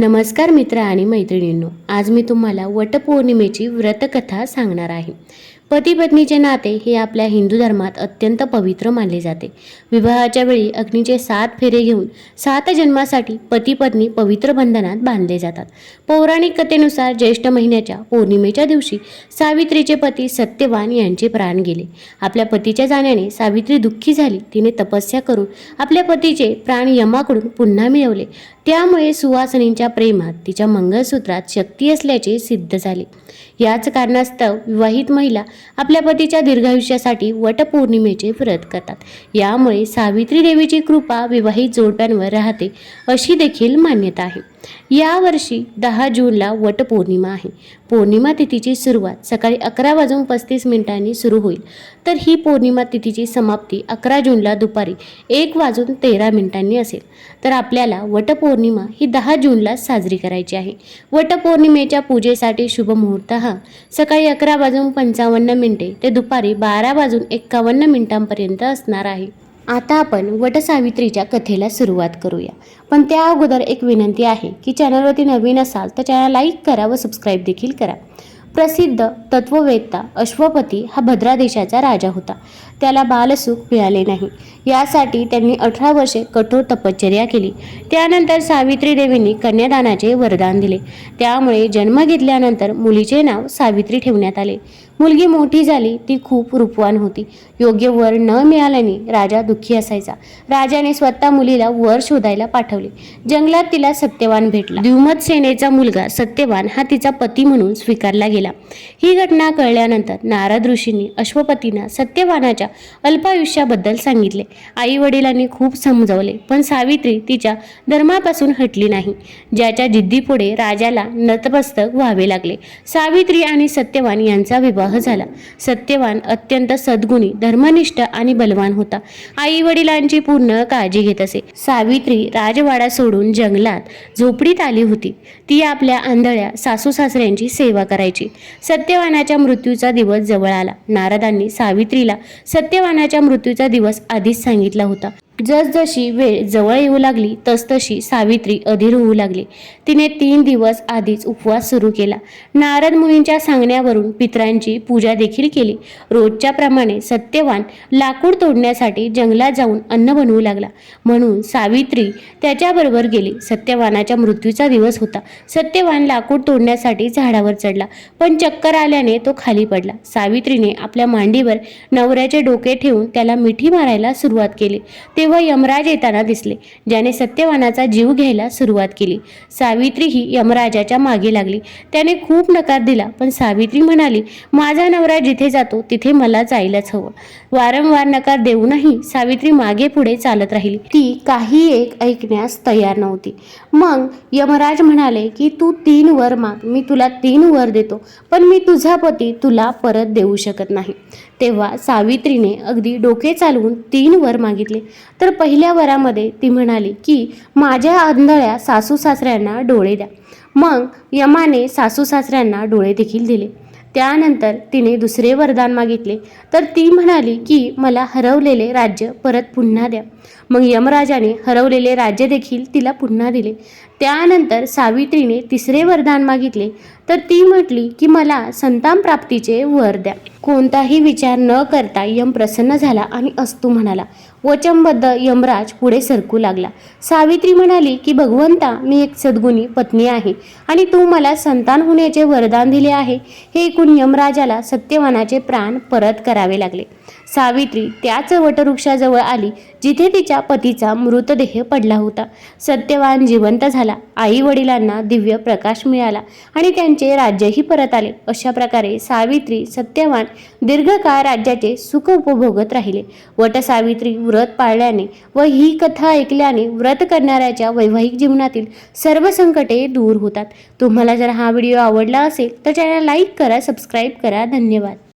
नमस्कार मित्र आणि मैत्रिणींनो आज मी तुम्हाला वटपौर्णिमेची व्रतकथा सांगणार आहे. पती पत्नीचे नाते हे आपल्या हिंदू धर्मात अत्यंत पवित्र मानले जाते. विवाहाच्या वेळी अग्नीचे सात फेरे घेऊन सात जन्मासाठी पती पत्नी पवित्र बंधनात बांधले जातात. पौराणिक कथेनुसार ज्येष्ठ महिन्याच्या पौर्णिमेच्या दिवशी सावित्रीचे पती सत्यवान यांचे प्राण गेले. आपल्या पतीच्या जाण्याने सावित्री दुःखी झाली. तिने तपस्या करून आपल्या पतीचे प्राण यमाकडून पुन्हा मिळवले. त्यामुळे सुवासनींच्या प्रेमात तिच्या मंगळसूत्रात शक्ती असल्याचे सिद्ध झाले. याच कारणास्तव विवाहित महिला आपल्या पतीच्या दीर्घायुष्यासाठी वटपौर्णिमेचे व्रत करतात. यामुळे सावित्री देवीची कृपा विवाहित जोडप्यांवर राहते अशी देखील मान्यता आहे. यावर्षी दहा जूनला वटपौर्णिमा आहे. पौर्णिमा तिथीची सुरुवात सकाळी अकरा वाजून पस्तीस मिनिटांनी सुरू होईल. तर ही पौर्णिमा तिथीची समाप्ती अकरा जूनला दुपारी एक वाजून तेरा मिनिटांनी असेल. तर आपल्याला वटपौर्णिमा ही दहा जूनला साजरी करायची आहे. वटपौर्णिमेच्या पूजेसाठी शुभ मुहूर्त हा. सकाळी अकरा वाजून पंचावन्न मिनिटे ते दुपारी बारा वाजून एक्कावन्न मिनिटांपर्यंत असणार आहे. आता आपण वटसावित्रीच्या कथेला सुरुवात करूया. पण त्या अगोदर एक विनंती आहे की चॅनलवरती नवीन असाल तर चॅनल लाईक करा व सबस्क्राईब देखील करा. प्रसिद्ध तत्ववेत्ता अश्वपती हा भद्रा देशाचा राजा होता. त्याला बालसुख मिळाले नाही. यासाठी त्यांनी अठरा वर्षे कठोर तपश्चर्या केली. त्यानंतर सावित्री देवींनी कन्यादानाचे वरदान दिले. त्यामुळे जन्म घेतल्यानंतर मुलीचे नाव सावित्री ठेवण्यात आले. मुलगी मोठी झाली ती खूप रूपवान होती. योग्य वर न मिळाल्याने राजा दुःखी असायचा. राजाने स्वतः मुलीला वर शोधायला पाठवले. जंगलात तिला सत्यवान भेटला. द्युमत सेनेचा मुलगा सत्यवान हा तिचा पती म्हणून स्वीकारला गेला. ही घटना कळल्यानंतर नारद ऋषींनी अश्वपतींना सत्यवानाच्या अल्पायुष्याबद्दल सांगितले. आई वडिलांनी खूप समजवले पण सावित्री तिच्या धर्मापासून हटली नाही ज्याच्या जिद्दीपुढे राजाला नतमस्तक व्हावे लागले. सावित्री आणि सत्यवान यांचा विवाह झाला. सत्यवान अत्यंत सद्गुणी धर्मनिष्ठ आणि बलवान होता. आई वडिलांची पूर्ण काळजी घेत असे. सावित्री राजवाडा सोडून जंगलात झोपडीत आली होती. ती आपल्या आंधळ्या सासू सासऱ्यांची सेवा करायची. सत्यवानाच्या मृत्यूचा दिवस जवळ आला. नारदांनी सावित्रीला सत्यवानाच्या मृत्यूचा दिवस आधीच सांगितला होता. जसजशी वेळ जवळ येऊ लागली तसतशी सावित्री अधीर होऊ लागली. तिने तीन दिवस आधीच उपवास सुरू केला. नारद मुनींच्या सांगण्यावरून पित्रांची पूजा देखील केली. रोजच्या प्रमाणे सत्यवान लाकूड तोडण्यासाठी जंगलात जाऊन अन्न बनवू लागला. म्हणून सावित्री त्याच्याबरोबर गेली. सत्यवानाच्या मृत्यूचा दिवस होता. सत्यवान लाकूड तोडण्यासाठी झाडावर चढला पण चक्कर आल्याने तो खाली पडला. सावित्रीने आपल्या मांडीवर नवऱ्याचे डोके ठेवून त्याला मिठी मारायला सुरुवात केली. व यमराज येताना दिसले. ज्याने सत्यवानाचा जीव घ्यायला सुरुवात केली. सावित्री ही यमराजाच्या मागे लागली. त्याने खूप नकार दिला पण सावित्री म्हणाली माझा नवरा जिथे जातो तिथे मला जायलाच हवं. वारंवार नकार देऊनही सावित्री मागे पुढे चालत राहिली. ती काही एक ऐकण्यास तयार नव्हती. मग यमराज म्हणाले की तू तीन वर माग. मी तुला तीन वर देतो पण मी तुझा पती तुला परत देऊ शकत नाही. तेव्हा सावित्रीने अगदी डोके चालवून तीन वर मागितले. तर पहिल्या वरामध्ये ती म्हणाली की माझ्या आंधळ्या सासू सासऱ्यांना डोळे द्या. मग यमाने सासू सासऱ्यांना डोळे देखील दिले. त्यानंतर तिने दुसरे वरदान मागितले. तर ती म्हणाली की मला हरवलेले राज्य परत पुन्हा द्या. मग यमराजाने हरवलेले राज्य देखील तिला पुन्हा दिले. त्यानंतर सावित्रीने तिसरे वरदान मागितले. तर ती म्हटली की मला संतान प्राप्तीचे वर द्या. कोणताही विचार न करता यम प्रसन्न झाला आणि अस्तू म्हणाला. वचनबद्ध यमराज पुढे सरकू लागला. सावित्री म्हणाली की भगवंता मी एक सद्गुणी पत्नी आहे आणि तू मला संतान होण्याचे वरदान दिले आहे. हे ऐकून यमराजाला सत्यवानाचे प्राण परत करावे लागले. सावित्री त्याच वटवृक्षाजवळ आली जिथे तिच्या पतीचा मृतदेह पडला होता. सत्यवान जिवंत झाला. आई वडिलांना दिव्य प्रकाश मिळाला आणि त्यांचे राज्यही परत आले. अशा प्रकारे सावित्री सत्यवान दीर्घकाळ राज्याचे सुख उपभोगत राहिले. वटसावित्री व्रत पाळल्याने व ही कथा ऐकल्याने व्रत करणाऱ्याच्या वैवाहिक जीवनातील सर्व संकटे दूर होतात. तुम्हाला जर हा व्हिडिओ आवडला असेल तर चॅनल लाईक करा सबस्क्राईब करा. धन्यवाद.